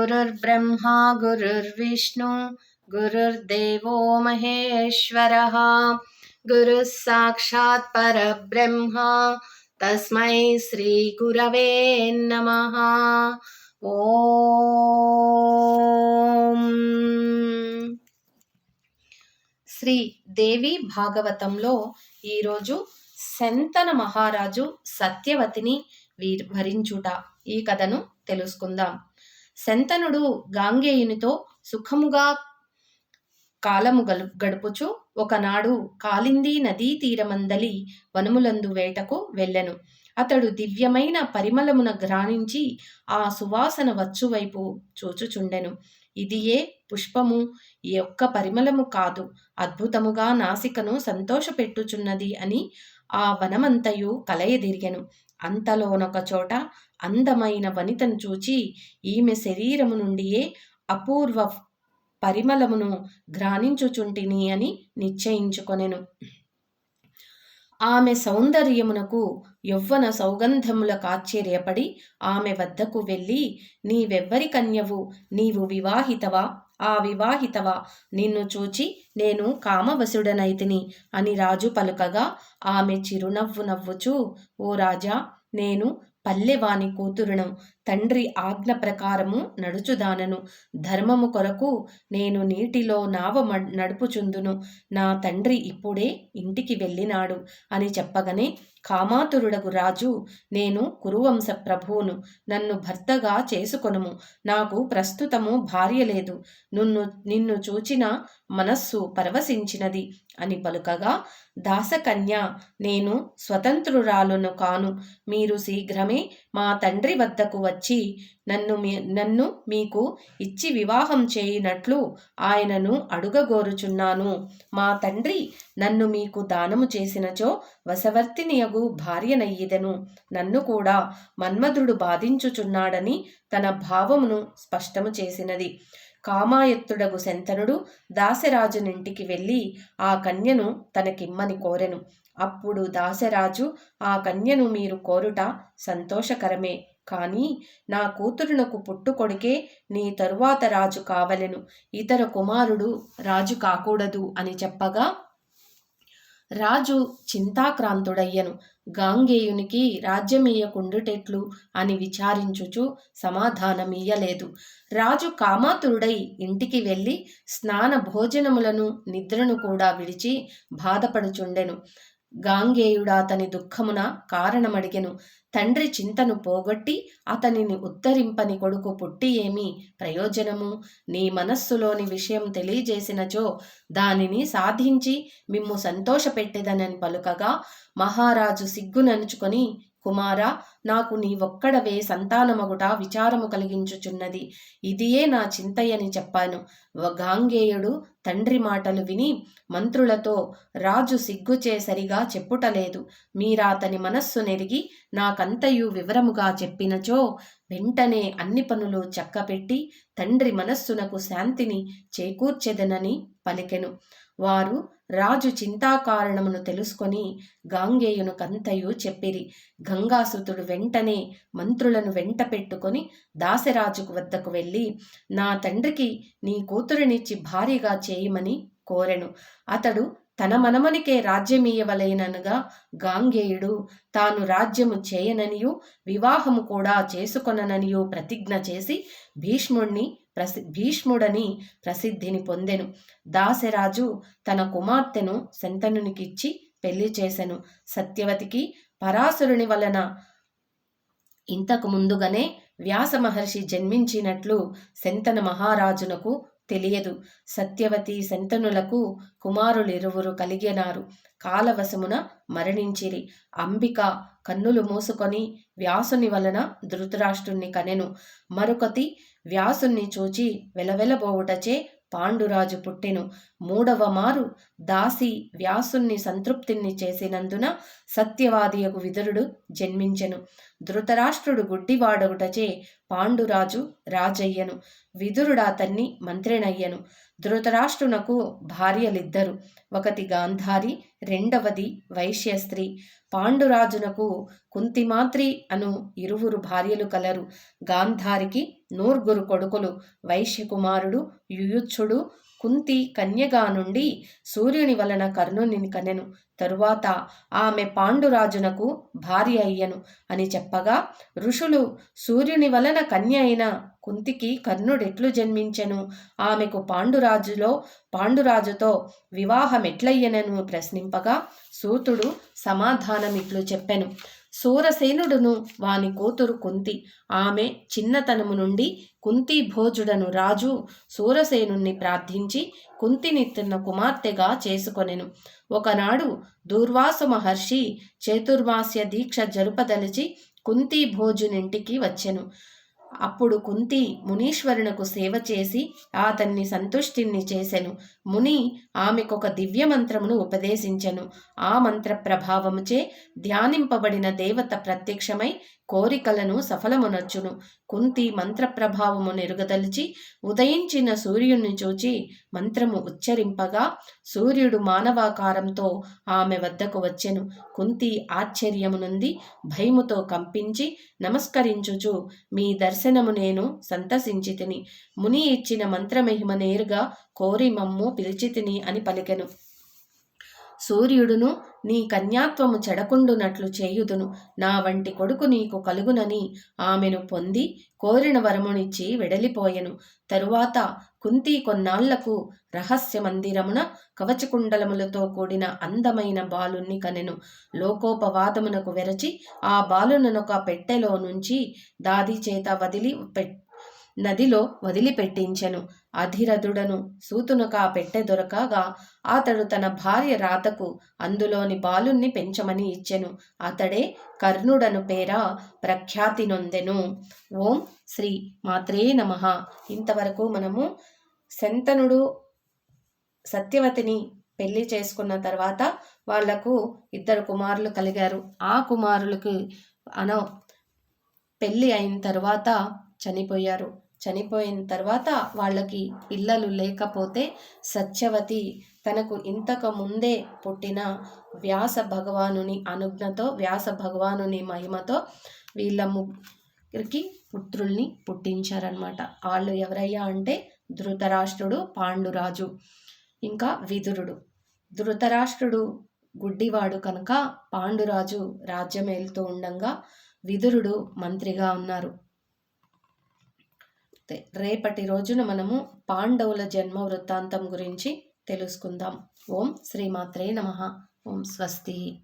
गुरुर्ब्रह्मा गुरुर्विष्णु गुरुर्देवो महेश्वरः गुरुः साक्षात् परब्रह्म तस्मै श्रीगुरवे नमः ఓం శ్రీ దేవి భాగవతంలో ఈరోజు శంతన మహారాజు సత్యవతిని భరించుట ఈ కథను తెలుసుకుందాం శంతనుడు గాంగేయునితో సుఖముగా కాలము గలు గడుపుచు ఒకనాడు కాలింది నదీ తీరమందలి వనములందు వేటకు వెళ్ళెను. అతడు దివ్యమైన పరిమళమున గ్రాణించి ఆ సువాసన వచ్చువైపు చూచుచుండెను. ఇదియే పుష్పము ఈ యొక్క పరిమళము కాదు అద్భుతముగా నాసికను సంతోషపెట్టుచున్నది అని ఆ వనమంతయు కలయదిరిగెను అంతలోనొక చోట అందమైన వనితను చూచి ఈమె శరీరము నుండియే అపూర్వ పరిమళమును గ్రాణించుచుంటిని అని నిశ్చయించుకొనెను. ఆమె సౌందర్యమునకు యౌవన సౌగంధములకు ఆశ్చర్యపడి ఆమె వద్దకు వెళ్ళి నీవెవ్వరి కన్యవు? నీవు వివాహితవా? ఆ వివాహితవా నిన్ను చూచి నేను కామవశుడనైతిని అని రాజు పలుకగా ఆమె చిరునవ్వు నవ్వుచూ ఓ రాజా నేను పల్లెవాని కూతురును తండ్రి ఆజ్ఞ ప్రకారము నడుచుదానను. ధర్మము కొరకు నేను నీటిలో నావ నడుపుచుందును. నా తండ్రి ఇప్పుడే ఇంటికి వెళ్ళినాడు అని చెప్పగనే కామాతురుడగు రాజు నేను కురువంశ ప్రభువును నన్ను భర్తగా చేసుకొనుము. నాకు ప్రస్తుతము భార్య లేదు. నిన్ను నిన్ను చూచిన మనస్సు పరవశించినది అని పలుకగా దాసకన్య నేను స్వతంత్రురాలును కాను. మీరు శీఘ్రమే మా తండ్రి వద్దకు వచ్చి నన్ను మీ నన్ను మీకు ఇచ్చి వివాహం చేయినట్లు ఆయనను అడుగగోరుచున్నాను. మా తండ్రి నన్ను మీకు దానము చేసినచో వశవర్తినియగు భార్యనయ్యిదెను. నన్ను కూడా మన్మధుడు బాధించుచున్నాడని తన భావమును స్పష్టము చేసినది. కామాయత్తుడగు శంతనుడు దాసరాజునింటికి వెళ్ళి ఆ కన్యను తనకిమ్మని కోరెను. అప్పుడు దాసరాజు ఆ కన్యను మీరు కోరుట సంతోషకరమే. కానీ నా కూతురునకు పుట్టుకొడికే నీ తరువాత రాజు కావలెను. ఇతర కుమారుడు రాజు కాకూడదు అని చెప్పగా రాజు చింతాక్రాంతుడయ్యను. గాంగేయునికి రాజ్యమీయకుండుటెట్లు అని విచారించుచు సమాధానమీయలేదు రాజు కామాతురుడై ఇంటికి వెళ్ళి స్నాన భోజనములను నిద్రను కూడా విడిచి బాధపడుచుండెను. గాంగేయుడా అతని దుఃఖమున కారణమడిగెను. తండ్రి చింతను పోగొట్టి అతనిని ఉద్ధరింపని కొడుకు పుట్టి ఏమి ప్రయోజనము? నీ మనస్సులోని విషయం తెలియజేసినచో దానిని సాధించి మిమ్ము సంతోషపెట్టేదనని పలుకగా మహారాజు సిగ్గుననుచుకొని కుమారా నాకు నీ ఒక్కడవే సంతానమగుట విచారము కలిగించుచున్నది. ఇదియే నా చింతయని చెప్పాను. గాంగేయుడు తండ్రి మాటలు విని మంత్రులతో రాజు సిగ్గుచే సరిగా చెప్పుటలేదు. మీరాతని మనస్సు నెరిగి నాకంతయు వివరముగా చెప్పినచో వెంటనే అన్ని పనులు చక్కపెట్టి తండ్రి మనస్సునకు శాంతిని చేకూర్చెదనని పలికెను. వారు రాజు చింతాకారణమును తెలుసుకొని గాంగేయును కంతయు చెప్పిరి. గంగాసుతుడు వెంటనే మంత్రులను వెంట పెట్టుకొని దాసరాజుకు వద్దకు వెళ్ళి నా తండ్రికి నీ కూతురునిచ్చి భార్యగా చేయమని కోరెను. అతడు తన మనమనికే రాజ్యమీయవలైననుగా గాంగేయుడు తాను రాజ్యము చేయననియు వివాహము కూడా చేసుకొనననియు ప్రతిజ్ఞ చేసి భీష్ముణ్ణి ప్రసి భీష్ముడని ప్రసిద్ధిని పొందెను. దాసరాజు తన కుమార్తెను శంతనునికిచ్చి పెళ్ళి చేసెను. సత్యవతికి పరాశరుని వలన ఇంతకు ముందుగానే వ్యాస మహర్షి జన్మించినట్లు శంతన మహారాజునకు తెలియదు. సత్యవతి శంతనులకు కుమారులిరువురు కలిగినారు. కాలవశమున మరణించిరి. అంబిక కన్నులు మూసుకొని వ్యాసుని వలన ధృతరాష్ట్రుణ్ణి కనెను. మరొకటి వ్యాసుణ్ణి చూచి వెలవెలబోవుటచే పాండురాజు పుట్టెను. మూడవ మారు దాసి వ్యాసుణ్ణి సంతృప్తిని చేసినందున సత్యవాదియకు విదురుడు జన్మించెను. ధృతరాష్ట్రుడు గుడ్డివాడగుటచే పాండురాజు రాజయ్యను విదురుడాతన్ని మంత్రినయ్యను. ధృతరాష్ట్రునకు భార్యలిద్దరు. ఒకటి గాంధారి రెండవది వైశ్య స్త్రీ పాండురాజునకు కుంతిమాత్రి అను ఇరువురు భార్యలు కలరు. గాంధారికి నూర్గురు కొడుకులు. వైశ్యకుమారుడు యుయుచ్చుడు కుంతి కన్యగా నుండి సూర్యుని వలన కర్ణుని కనెను. తరువాత ఆమె పాండురాజునకు భార్య అయ్యను అని చెప్పగా ఋషులు సూర్యుని వలన కన్య అయిన కుంతికి కర్ణుడెట్లు జన్మించెను. ఆమెకు పాండురాజులో పాండురాజుతో వివాహం ఎట్లయ్యనను ప్రశ్నింపగా సూతుడు సమాధానమిట్లు చెప్పెను. సూరసేనుడును వాని కూతురు కుంతి. ఆమె చిన్నతనము నుండి కుంతి భోజుడను రాజు సూరసేనుణ్ణి ప్రార్థించి కుంతిని తన కుమార్తెగా చేసుకొనెను. ఒకనాడు దూర్వాసు మహర్షి చతుర్మాస్య దీక్ష జరుపదలిచి కుంతి భోజునింటికి వచ్చెను. అప్పుడు కుంతి మునీశ్వరునకు సేవ చేసి అతన్ని సంతుష్టిని చేసెను. ముని ఆమెకొక దివ్య మంత్రమును ఉపదేశించెను. ఆ మంత్ర ప్రభావముచే ధ్యానింపబడిన దేవత ప్రత్యక్షమై కోరికలను సఫలమునర్చును. కుంతి మంత్ర ప్రభావము ఉదయించిన సూర్యుని చూచి మంత్రము ఉచ్చరింపగా సూర్యుడు మానవాకారంతో ఆమె వద్దకు వచ్చెను. కుంతి ఆశ్చర్యము నుండి భయముతో కంపించి నమస్కరించుచు మీ దర్శనము నేను సంతసించితిని ముని ఇచ్చిన మంత్రమహిమ నేరుగా కోరి మమ్ము పిలిచితిని అని పలికెను. సూర్యుడును నీ కన్యాత్వము చెడకుండునట్లు చేయుదును. నా వంటి కొడుకు నీకు కలుగునని ఆమెను పొంది కోరిన వరమునిచ్చి వెడలిపోయెను. తరువాత కుంతి కొన్నాళ్ళకు రహస్య మందిరమున కవచకుండలములతో కూడిన అందమైన బాలుణ్ణి కనెను. లోకోపవాదమునకు వెరచి ఆ బాలుననొక పెట్టెలో నుంచి దాది చేత వదిలి పెట్ నదిలో వదిలిపెట్టించెను. అధిరథుడను సూతునుక పెట్టె దొరకగా అతడు తన భార్య రాతకు అందులోని బాలుణ్ణి పెంచమని ఇచ్చెను. అతడే కర్ణుడను పేర ప్రఖ్యాతి నొందెను. ఓం శ్రీ మాత్రే నమ. ఇంతవరకు మనము శంతనుడు సత్యవతిని పెళ్ళి చేసుకున్న తర్వాత వాళ్ళకు ఇద్దరు కుమారులు కలిగారు. ఆ కుమారులకు అన పెళ్ళి అయిన తర్వాత చనిపోయారు. చనిపోయిన తర్వాత వాళ్ళకి పిల్లలు లేకపోతే సత్యవతి తనకు ఇంతకు ముందే పుట్టిన వ్యాస భగవానుని అనుజ్ఞతో వ్యాస భగవానుని మహిమతో వీళ్ళ ముగ్గురికి పుత్రుల్ని పుట్టించారనమాట వాళ్ళు ఎవరయ్యా అంటే ధృతరాష్ట్రుడు పాండురాజు ఇంకా విదురుడు. ధృతరాష్ట్రుడు గుడ్డివాడు కనుక పాండురాజు రాజ్యమేలుతూ ఉండగా ఉండంగా విదురుడు మంత్రిగా ఉన్నారు. రేపటి రోజున మనము పాండవుల జన్మ వృత్తాంతం గురించి తెలుసుకుందాం. ఓం శ్రీమాత్రే నమ. ఓం స్వస్తి.